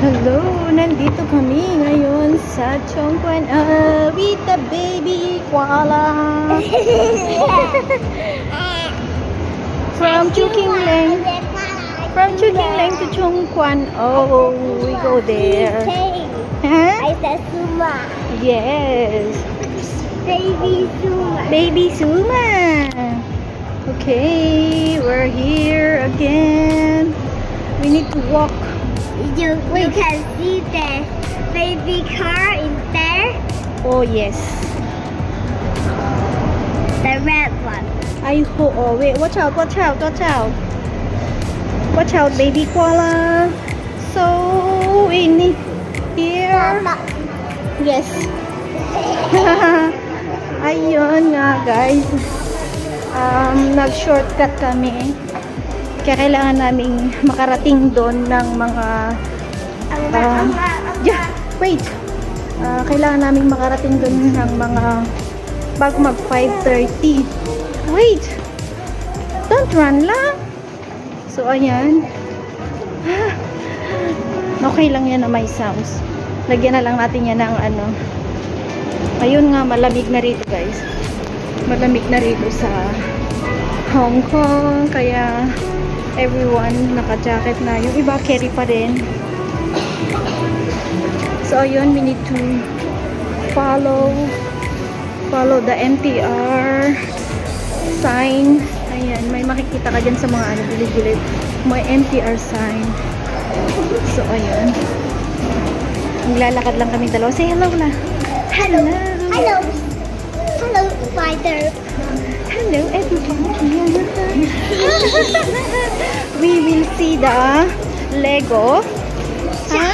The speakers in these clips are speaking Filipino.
Hello, nandito kami ngayon sa Chongquan uh, with the baby koala from Chukingling. From Chukingling to Chongquan. Oh, we go there. Huh? I said Suma. Yes. Baby Suma. Baby Suma. Okay, we're here again. We need to walk. You, you can see the baby car in there. Oh, yes. The red one. I hope. Oh, wait. Watch out, watch out, watch out. Watch out, baby koala. So, we need here. Yes. Ayun nga, guys. Um, nag-shortcut kami. Kaya kailangan naming makarating doon ng mga Ah. ang Yeah, wait. Ah, kailangan naming makarating doon ng mga bago mag 5.30. Wait. Don't run lang. So, ayan. Okay lang yan na may sounds. Lagyan na lang natin yan ng ano. Ayun nga, malamig na rito guys. Malamig na rito sa Hong Kong. Kaya everyone naka-jacket na. Yung iba carry pa rin. So, ayun, we need to follow follow the MTR sign. Ayan, may makikita ka dyan sa mga ano, gilid-gilid. May MTR sign. So, ayun. Naglalakad lang kami dalawa. Say hello na. Hello. Hello. Hello, spider. Hello, everybody. We will see the Lego. Ha?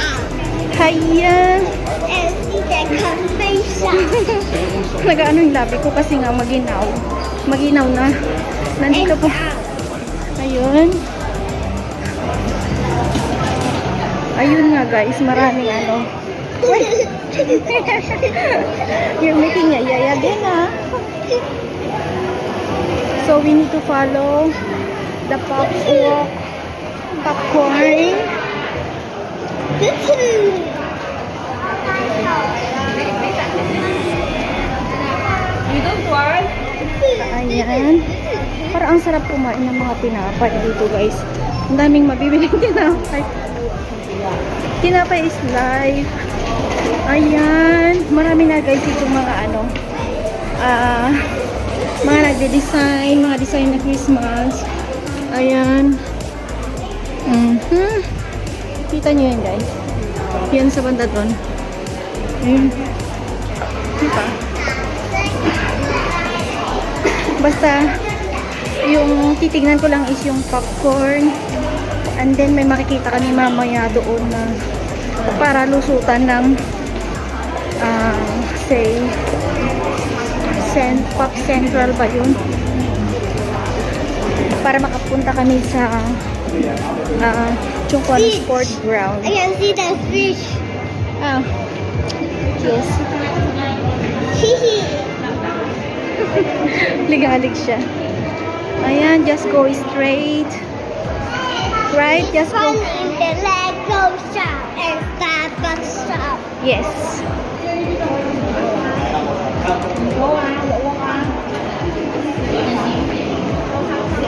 Hiya. And see the convention. Nag-ano yung labi ko kasi nga maginaw. Maginaw na. Nandito po. Ayun. Ayun nga guys, maraming ano. You're making a yaya din ah. So we need to follow the pop walk popcorn. Ayan. Parang ang sarap kumain ng mga tinapay dito guys. Ang daming mabibiling tinapay. Tinapay is life. Ayan. Marami na guys itong mga ano. Ah, mga nagde-design, mga design na Christmas. Ayan. Mhm. Kita nyo yan guys. Yan sa banda doon. Ayun. Diba? Basta, yung titignan ko lang is yung popcorn. And then, may makikita kami mamaya doon na para lusutan ng ah, say Cent Pop Central ba yun? Para makapunta kami sa uh, Chungkwan Beach. Sport Ground. I can see the fish. Ah, yes. Hehe. Ligalig siya. Ayan, just go straight. Right? Just Fun go. in the Lego shop and Starbucks shop. Yes.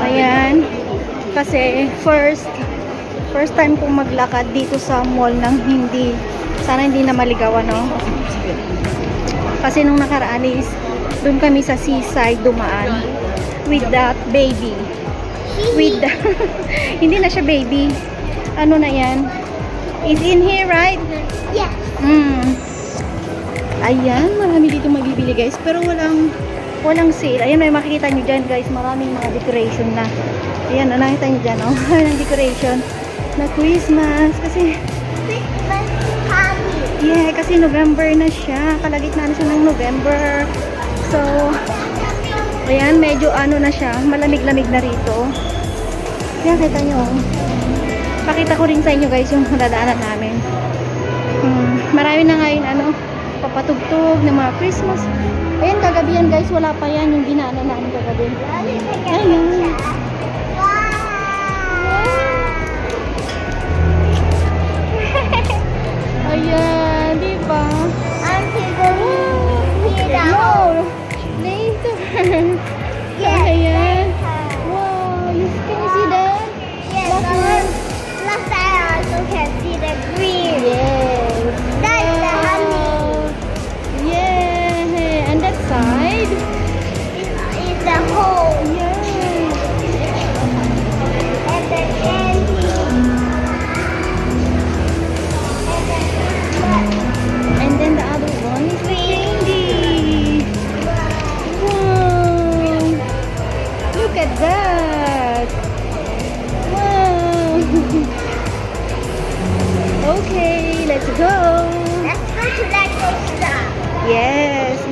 Ayan. Kasi first first time kong maglakad dito sa mall ng hindi sana hindi na maligawan no. Kasi nung nakaraan is doon kami sa seaside dumaan with that baby. With the, hindi na siya baby. Ano na yan? Is in here, right? Yes. Mm. Ayan, marami dito mabibili guys. Pero walang walang sale. Ayan, may makikita nyo dyan guys. Maraming mga decoration na. Ayan, nakita nyo dyan, oh. Walang decoration na Christmas. Kasi, Christmas party. yeah, kasi November na siya. Kalagitnaan na siya ng November. So, ayan, medyo ano na siya. Malamig-lamig na rito. Ayan, kita nyo. oh. Pakita ko rin sa inyo guys yung nadaanan namin. Hmm, marami na ngayon ano, papatugtog ng mga Christmas. Ayun, kagabi yan guys, wala pa yan yung dinaanan namin kagabi. Ayun. Wow.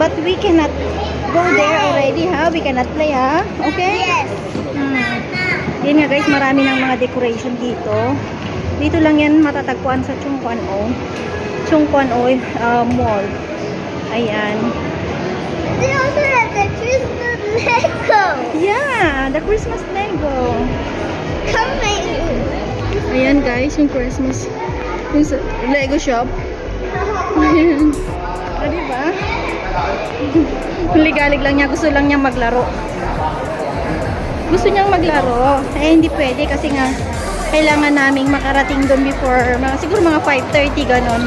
But we cannot go there already, ha? We cannot play, ha? Okay? Yes. Hmm. Yan nga guys, marami ng mga decoration dito. Dito lang yan matatagpuan sa Chungkwan O. Chungkwan O uh, Mall. Ayan. They also have the Christmas Lego. Yeah, the Christmas Lego. Coming. Ayan guys, yung Christmas yung Lego shop. Ayan. Ah, diba? Ligalig lang niya, gusto lang niya maglaro. Gusto niyang maglaro. Eh, hindi pwede kasi nga kailangan naming makarating doon before, mga, siguro mga 5.30 ganon.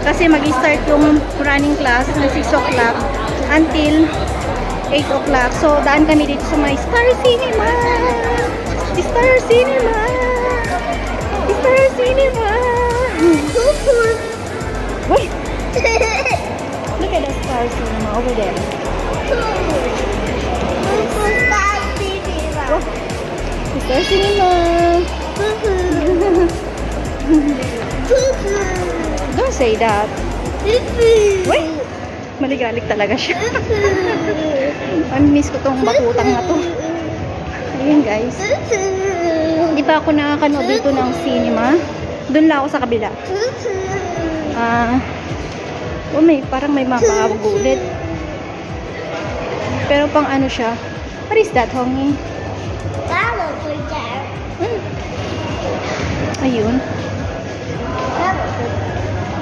Kasi mag-start yung running class ng 6 o'clock until 8 o'clock. So, daan kami dito sa may Star Cinema! Star Cinema! Star Cinema! Star Cinema over there. Oh, Star Cinema! Don't say that. Wait! Maligalig talaga siya. Ang miss ko tong batutang na to. Ayun guys. Hindi pa ako nakakanood dito ng cinema. Doon lang ako sa kabila. Ah, oh may, parang may pangagulit. Pero pang ano siya. What is that, Hongi? Hmm. Ayun.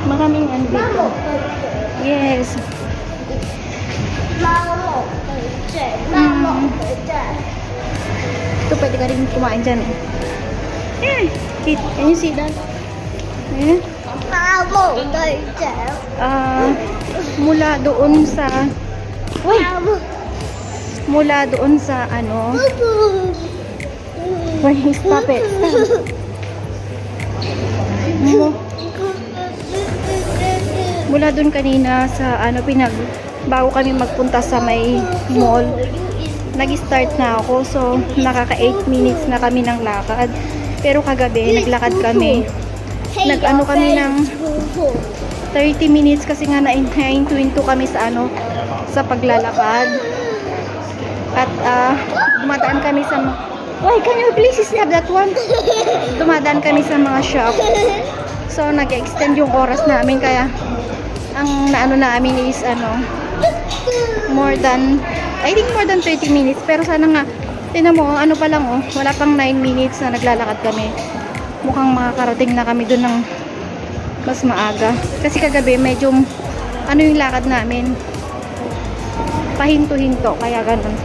Maraming ano dito. Yes. Ito pwede ka rin kumain dyan. Eh. Eh, can can you see that? Eh. Ah, mula doon sa Uy, mula doon sa ano Wait, stop it. Stop. Mo, mula doon kanina sa ano pinag bago kami magpunta sa may mall nag-start na ako so nakaka 8 minutes na kami ng lakad pero kagabi naglakad kami Nag-ano kami ng- 30 minutes kasi nga na-intuinto kami sa ano sa paglalakad. At ah, dumadaan kami sa Why, can you please stop that one? Dumadaan kami sa mga shop. So nag-extend yung oras namin kaya ang naano namin is ano more than I think more than 30 minutes. Pero sana nga tinan mo ano pa lang oh wala pang 9 minutes na naglalakad kami mukhang makakarating na kami doon ng mas maaga kasi kagabi medyo ano yung lakad namin pahinto-hinto kaya ganun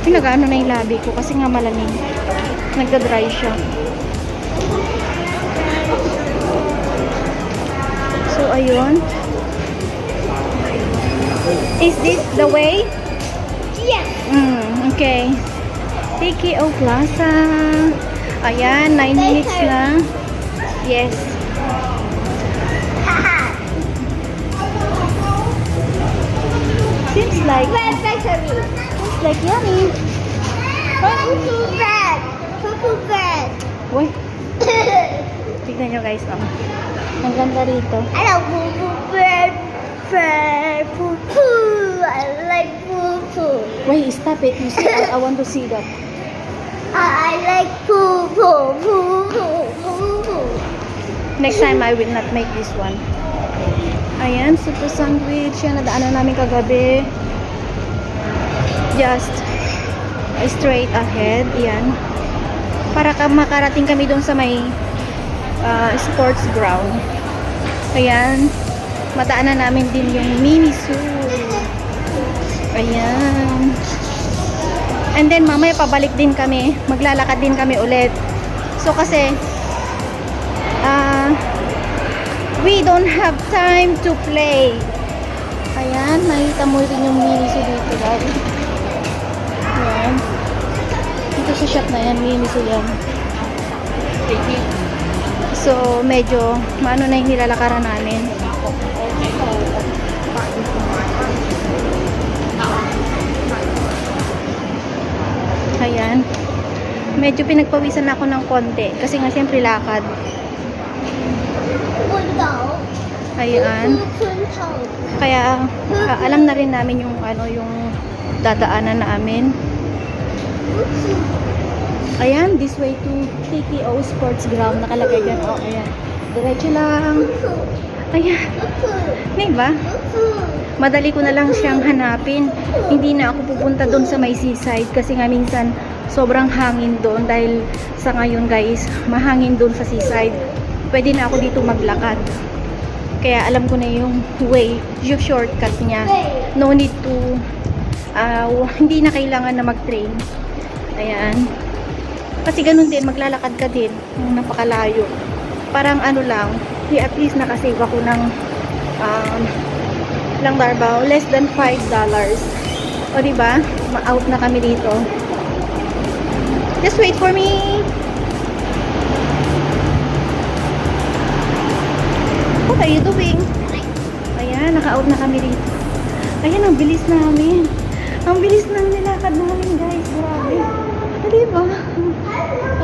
pinag-ano na yung labi ko kasi nga malamig nagda-dry siya so ayun is this the way? Yes. Mm, okay. TKO Plaza. Ayan, 9 minutes na. Yes. Seems like, Red bakery. seems like yummy. Purple bread. Purple bread. Uy, tignan nyo guys, oh. Ang ganda rito. I love purple bread. Bread. Poo I like poo Wait, stop it. You see, I, I want to see that. I like poo poo poo poo poo poo. Next time, I will not make this one. Ayan, super sandwich. Yan, nadaanan namin kagabi. Just straight ahead. Yan. Para ka makarating kami doon sa may ah, sports ground. Ayan. Madaanan namin din yung mini zoo. Ayan. And then, mamaya pabalik din kami. Maglalakad din kami ulit. So, kasi, ah, we don't have time to play. Ayan, nakita mo rin yung miniso dito, guys. Ayan. Dito sa shop na yan, miniso yan. So, medyo, maano na yung nilalakaran namin. Medyo pinagpawisan ako ng konti. Kasi nga, siyempre lakad. Ayan. Kaya ah, alam na rin namin yung ano yung dadaanan namin. Ayan, this way to TKO Sports Ground. Nakalagay dyan. Oh, ayan. Diretso lang. Ayan. Diba? Madali ko na lang siyang hanapin. Hindi na ako pupunta doon sa may seaside kasi nga minsan sobrang hangin doon dahil sa ngayon guys, mahangin doon sa seaside. Pwede na ako dito maglakad. Kaya alam ko na yung way, yung shortcut niya. No need to, ah, hindi na kailangan na mag-train. Ayan. Kasi ganun din, maglalakad ka din ng napakalayo. Parang ano lang, at least nakasave ako ng um, lang darbaw, less than 5 dollars. O di ba? Ma-out na kami dito. Just wait for me. What are you doing? Ayan, naka-out na kami dito. Ayan, ang bilis namin. Ang bilis ng nilakad namin, guys. Grabe. O, diba?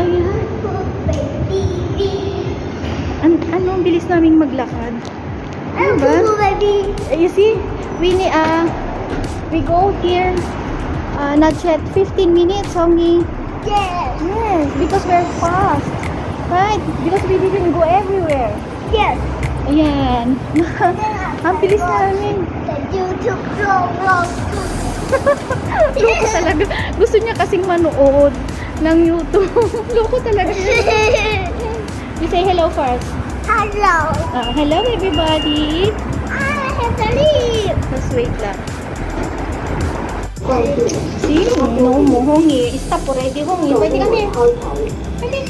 Ayan. An ano, ang bilis naming maglakad. Diba? Uh, You see, we uh, we go here, uh, not yet 15 minutes only. Yes. Yes, because we're fast. Right? Because we didn't go everywhere. Yes. Ayan. ang bilis namin. YouTube vlog. Loko talaga. Gusto niya kasing manood ng YouTube. Loko talaga. You say hello first. Hello. Uh, hello everybody. I have to leave. Just wait lang. Sino? No, muhongi. Stop already, hongi. Pwede kami. Pwede.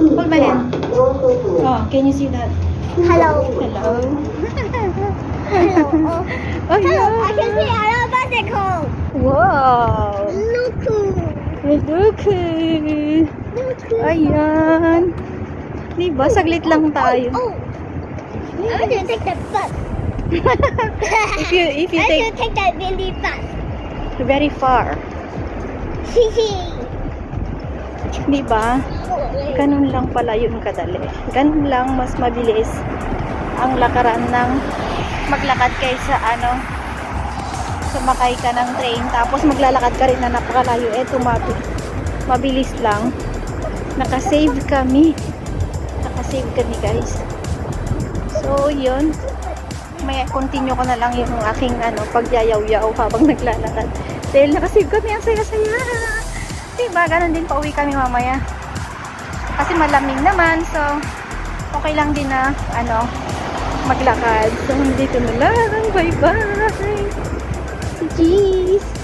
What ba yan? Oh, can you see that? Hello. Hello. Hello. Oh. Hello. I can see bicycle. Wow. Look. Look. Look. Ayan. Diba? Saglit lang tayo. Oh. I want to take the bus. If you, if you I take want to take that really fast. very far. Hehe. Diba? Ganun lang pala yun kadali. Ganun lang mas mabilis ang lakaran ng maglakad kaysa ano sumakay ka ng train tapos maglalakad ka rin na napakalayo eto mabi mabilis lang. Nakasave kami. Nakasave kami guys. So yun. May continue ko na lang yung aking ano pagyayaw-yaw habang naglalakad. Dahil nakasave kami ang saya-saya. Diba? Ganun din pauwi kami mamaya. Kasi malamig naman so okay lang din na ano maglakad. So dito na lang. Bye bye Cheese!